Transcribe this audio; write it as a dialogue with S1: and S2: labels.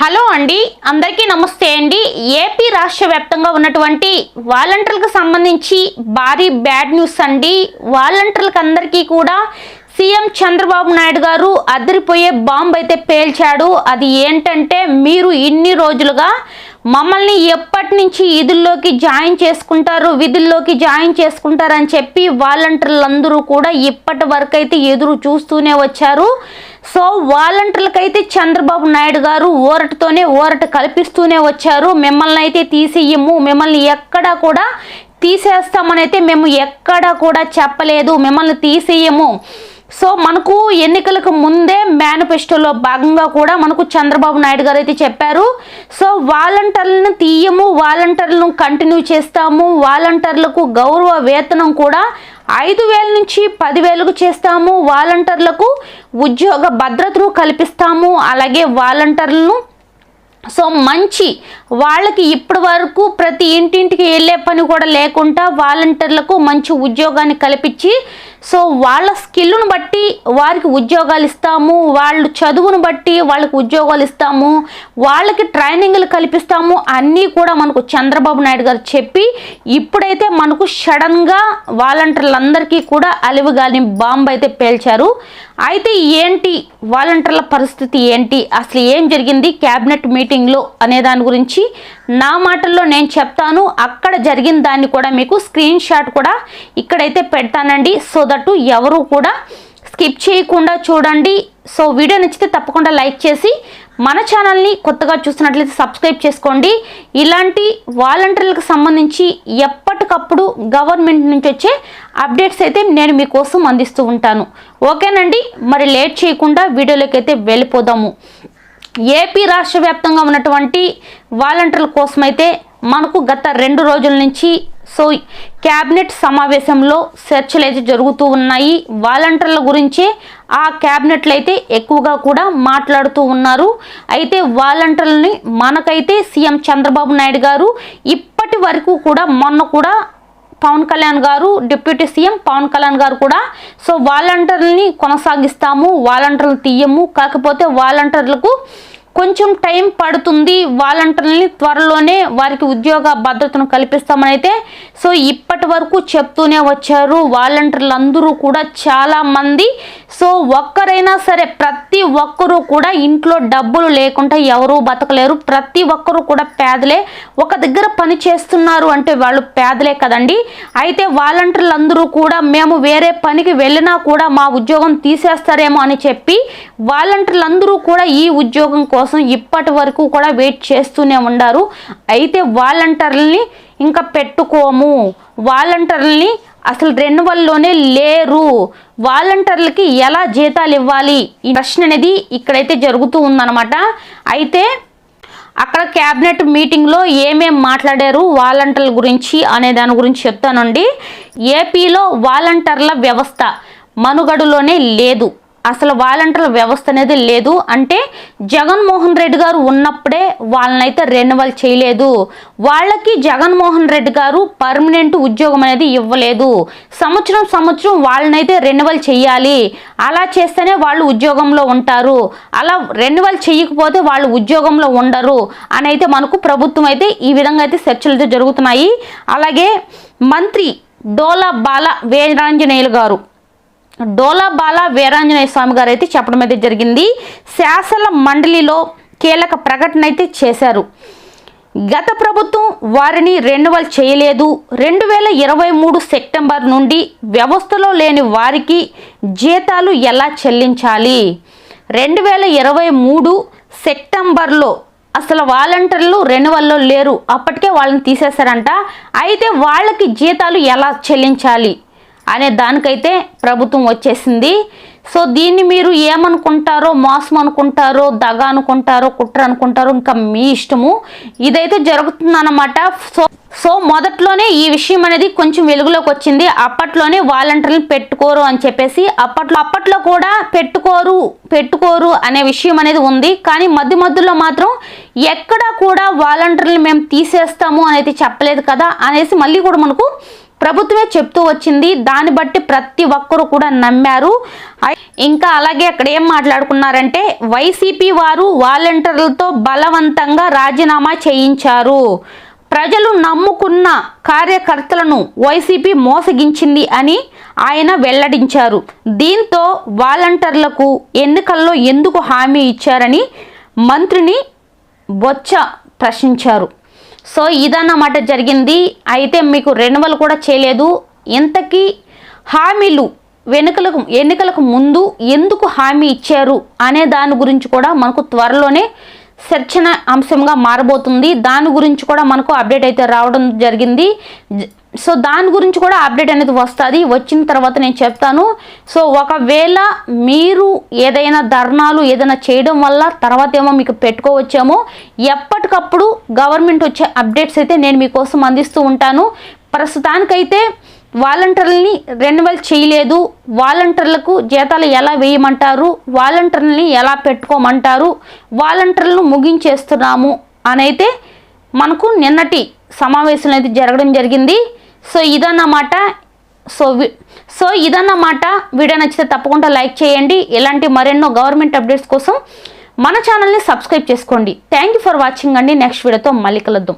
S1: Hello అండి అందరికీ నమస్తే అండి. ఏపీ రాష్ట్ర వ్యాప్తంగా ఉన్నటువంటి వాలంటీర్లకు సంబంధించి భారీ బ్యాడ్ న్యూస్ అండి. వాలంటీర్లకు అందరికీ కూడా సీఎం చంద్రబాబు నాయుడు గారు అదిరిపోయే బాంబు అయితే పేల్చాడు. అది ఏంటంటే మీరు ఇన్ని రోజులుగా మమ్మల్ని ఎప్పటి నుంచి విధుల్లోకి జాయిన్ చేసుకుంటారు విధుల్లోకి జాయిన్ చేసుకుంటారని చెప్పి వాలంటీర్లందరూ కూడా ఇప్పటి వరకైతే ఎదురు చూస్తూనే వచ్చారు. సో వాలంటీర్లకైతే చంద్రబాబు నాయుడు గారు ఊరటతోనే ఊరట కల్పిస్తూనే వచ్చారు. మిమ్మల్ని అయితే తీసేయము మిమ్మల్ని ఎక్కడా కూడా తీసేస్తామనైతే మేము ఎక్కడా కూడా చెప్పలేదు. మిమ్మల్ని తీసేయము. సో మనకు ఎన్నికలకు ముందే మేనిఫెస్టోలో భాగంగా కూడా మనకు చంద్రబాబు నాయుడు గారు అయితే చెప్పారు. సో వాలంటీర్లను తీయము వాలంటీర్లను కంటిన్యూ చేస్తాము. వాలంటీర్లకు గౌరవ వేతనం కూడా ఐదు వేల నుంచి పదివేలకు చేస్తాము. వాలంటీర్లకు ఉద్యోగ భద్రతను కల్పిస్తాము. అలాగే వాలంటీర్లను సో మంచి వాళ్ళకి ఇప్పటి వరకు ప్రతి ఇంటింటికి వెళ్ళే పని కూడా లేకుండా వాలంటీర్లకు మంచి ఉద్యోగాన్ని కల్పించి సో వాళ్ళ స్కిల్ను బట్టి వారికి ఉద్యోగాలు ఇస్తాము వాళ్ళు చదువును బట్టి వాళ్ళకి ఉద్యోగాలు ఇస్తాము వాళ్ళకి ట్రైనింగ్లు కల్పిస్తాము అన్నీ కూడా మనకు చంద్రబాబు నాయుడు గారు చెప్పి ఇప్పుడైతే మనకు సడన్గా వాలంటీర్లందరికీ కూడా అలివిగాని బాంబు అయితే పేల్చారు. అయితే ఏంటి వాలంటీర్ల పరిస్థితి ఏంటి అసలు ఏం జరిగింది క్యాబినెట్ మీటింగ్లో అనే దాని గురించి నా మాటల్లో నేను చెప్తాను. అక్కడ జరిగిన దాన్ని కూడా మీకు స్క్రీన్ షాట్ కూడా ఇక్కడైతే పెడతానండి. సో దట్ ఎవరు కూడా స్కిప్ చేయకుండా చూడండి. సో వీడియో నచ్చితే తప్పకుండా లైక్ చేసి మన ఛానల్ని కొత్తగా చూస్తున్నట్లయితే సబ్స్క్రైబ్ చేసుకోండి. ఇలాంటి వాలంటీర్లకు సంబంధించి ఎప్పటికప్పుడు గవర్నమెంట్ నుంచి వచ్చే అప్డేట్స్ అయితే నేను మీకోసం అందిస్తూ ఉంటాను. ఓకేనండి? మరి లేట్ చేయకుండా వీడియోలోకి అయితే వెళ్ళిపోదాము. ఏపీ రాష్ట్ర వ్యాప్తంగా ఉన్నటువంటి వాలంటీర్ల కోసమైతే మనకు గత రెండు రోజుల నుంచి సో క్యాబినెట్ సమావేశంలో చర్చలు అయితే జరుగుతూ ఉన్నాయి. వాలంటీర్ల గురించే ఆ క్యాబినెట్లు అయితే ఎక్కువగా కూడా మాట్లాడుతూ ఉన్నారు. అయితే వాలంటీర్లని మనకైతే సీఎం చంద్రబాబు నాయుడు గారు ఇప్పటి వరకు కూడా మొన్న కూడా పవన్ కళ్యాణ్ గారు డిప్యూటీ సీఎం పవన్ కళ్యాణ్ గారు కూడా సో వాలంటీర్లని కొనసాగిస్తాము వాలంటీర్లు తీయము కాకపోతే వాలంటీర్లకు కొంచెం టైం పడుతుంది వాలంటీర్లని త్వరలోనే వారికి ఉద్యోగ భద్రతను కల్పిస్తామని అయితే సో ఇప్పటి వరకు చెప్తూనే వచ్చారు వాలంటీర్లు అందరూ కూడా చాలా మంది. సో ఒక్కరైనా సరే ప్రతి ఒక్కరూ కూడా ఇంట్లో డబ్బులు లేకుండా ఎవరూ బతకలేరు. ప్రతి ఒక్కరూ కూడా పేదలే. ఒక దగ్గర పని చేస్తున్నారు అంటే వాళ్ళు పేదలే కదండి. అయితే వాలంటీర్లు అందరూ కూడా మేము వేరే పనికి వెళ్ళినా కూడా మా ఉద్యోగం తీసేస్తారేమో అని చెప్పి వాలంటీర్లు అందరూ కూడా ఈ ఉద్యోగం కోసం ఇప్పటి వరకు కూడా వెయిట్ చేస్తూనే ఉన్నారు అయితే వాలంటీర్లని ఇంకా పెట్టుకోము. వాలంటీర్లని అసలు రెన్యువల్లోనే లేరు. వాలంటీర్లకి ఎలా జీతాలు ఇవ్వాలి? ఈ ప్రశ్న అనేది ఇక్కడైతే జరుగుతూ ఉందన్నమాట. అయితే అక్కడ క్యాబినెట్ మీటింగ్లో ఏమేం మాట్లాడారు వాలంటీర్ల గురించి అనే దాని గురించి చెప్తానండి. ఏపీలో వాలంటీర్ల వ్యవస్థ మనుగడలోనే లేదు. అసలు వాలంటీర్ల వ్యవస్థ అనేది లేదు. అంటే జగన్మోహన్ రెడ్డి గారు ఉన్నప్పుడే వాళ్ళనైతే రెన్యువల్ చేయలేదు. వాళ్ళకి జగన్మోహన్ రెడ్డి గారు పర్మనెంట్ ఉద్యోగం అనేది ఇవ్వలేదు. సంవత్సరం సంవత్సరం వాళ్ళనైతే రెన్యువల్ చేయాలి అలా చేస్తేనే వాళ్ళు ఉద్యోగంలో ఉంటారు. అలా రెన్యువల్ చేయకపోతే వాళ్ళు ఉద్యోగంలో ఉండరు అని అయితే మనకు ప్రభుత్వం అయితే ఈ విధంగా అయితే చర్చలు అయితే జరుగుతున్నాయి. అలాగే మంత్రి డోలా బాల వీరాంజనేయులు గారు డోలా బాల వీరాంజనేయ స్వామి గారు అయితే చెప్పడం అయితే జరిగింది. శాసన మండలిలో కీలక ప్రకటన అయితే చేశారు. గత ప్రభుత్వం వారిని రెన్యువల్ చేయలేదు. రెండు వేల ఇరవై మూడు సెప్టెంబర్ నుండి వ్యవస్థలో లేని వారికి జీతాలు ఎలా చెల్లించాలి? రెండు వేల ఇరవై మూడు సెప్టెంబర్లో అసలు వాలంటీర్లు రెన్యువల్లో లేరు. అప్పటికే వాళ్ళని తీసేశారంట. అయితే వాళ్ళకి జీతాలు ఎలా చెల్లించాలి? అనే దానికైతే ప్రభుత్వం వచ్చేసింది. సో దీన్ని మీరు ఏమనుకుంటారో మోసం అనుకుంటారో దగ అనుకుంటారో కుట్ర అనుకుంటారో ఇంకా మీ ఇష్టము. ఇదైతే జరుగుతుందన్నమాట. సో సో మొదట్లోనే ఈ విషయం అనేది కొంచెం వెలుగులోకి వచ్చింది. అప్పట్లోనే వాలంటీర్లు పెట్టుకోరు అని చెప్పేసి అప్పట్లో అప్పట్లో కూడా పెట్టుకోరు పెట్టుకోరు అనే విషయం అనేది ఉంది. కానీ మధ్య మధ్యలో మాత్రం ఎక్కడా కూడా వాలంటీర్లు మేము తీసేస్తాము అనేది చెప్పలేదు కదా అనేసి మళ్ళీ కూడా మనకు ప్రభుత్వమే చెప్తూ వచ్చింది. దాన్ని బట్టి ప్రతి ఒక్కరు కూడా నమ్మారు. ఇంకా అలాగే అక్కడ ఏం మాట్లాడుకున్నారంటే వైసీపీ వారు వాలంటీర్లతో బలవంతంగా రాజీనామా చేయించారు. ప్రజలు నమ్ముకున్న కార్యకర్తలను వైసీపీ మోసగించింది అని ఆయన వెల్లడించారు. దీంతో వాలంటీర్లకు ఎన్నికల్లో ఎందుకు హామీ ఇచ్చారని మంత్రిని బొచ్చ ప్రశ్నించారు. సో ఇదన్నమాట జరిగింది. అయితే మీకు రెన్యువల్ కూడా చేయలేదు. ఇంతకీ హామీలు వెనుకలకు ఎన్నికలకు ముందు ఎందుకు హామీ ఇచ్చారు అనే దాని గురించి కూడా మనకు త్వరలోనే చర్చన అంశంగా మారబోతుంది. దాని గురించి కూడా మనకు అప్డేట్ అయితే రావడం జరిగింది. జ- సో దాని గురించి కూడా అప్డేట్ అనేది వస్తుంది. వచ్చిన తర్వాత నేను చెప్తాను. సో ఒకవేళ మీరు ఏదైనా ధర్నాలు ఏదైనా చేయడం వల్ల తర్వాత ఏమో మీకు పెట్టుకోవచ్చేమో ఎప్పటికప్పుడు గవర్నమెంట్ వచ్చే అప్డేట్స్ అయితే నేను మీకోసం అందిస్తూ ఉంటాను. ప్రస్తుతానికైతే వాలంటీర్లని రెన్యువల్ చేయలేదు. వాలంటీర్లకు జీతాలు ఎలా వేయమంటారు? వాలంటీర్లని ఎలా పెట్టుకోమంటారు? వాలంటీర్లను ముగించేస్తున్నాము అనైతే మనకు నిన్నటి సమావేశం అయితే జరగడం జరిగింది. సో ఇదన్నమాట. సో వి- సో ఇదన్నమాట. వీడియో నచ్చితే తప్పకుండా లైక్ చేయండి. ఇలాంటి మరెన్నో గవర్నమెంట్ అప్డేట్స్ కోసం మన ఛానల్ని సబ్స్క్రైబ్ చేసుకోండి. థ్యాంక్ యూ ఫర్ వాచింగ్ అండి. నెక్స్ట్ వీడియోతో మళ్ళీ కలుద్దాం.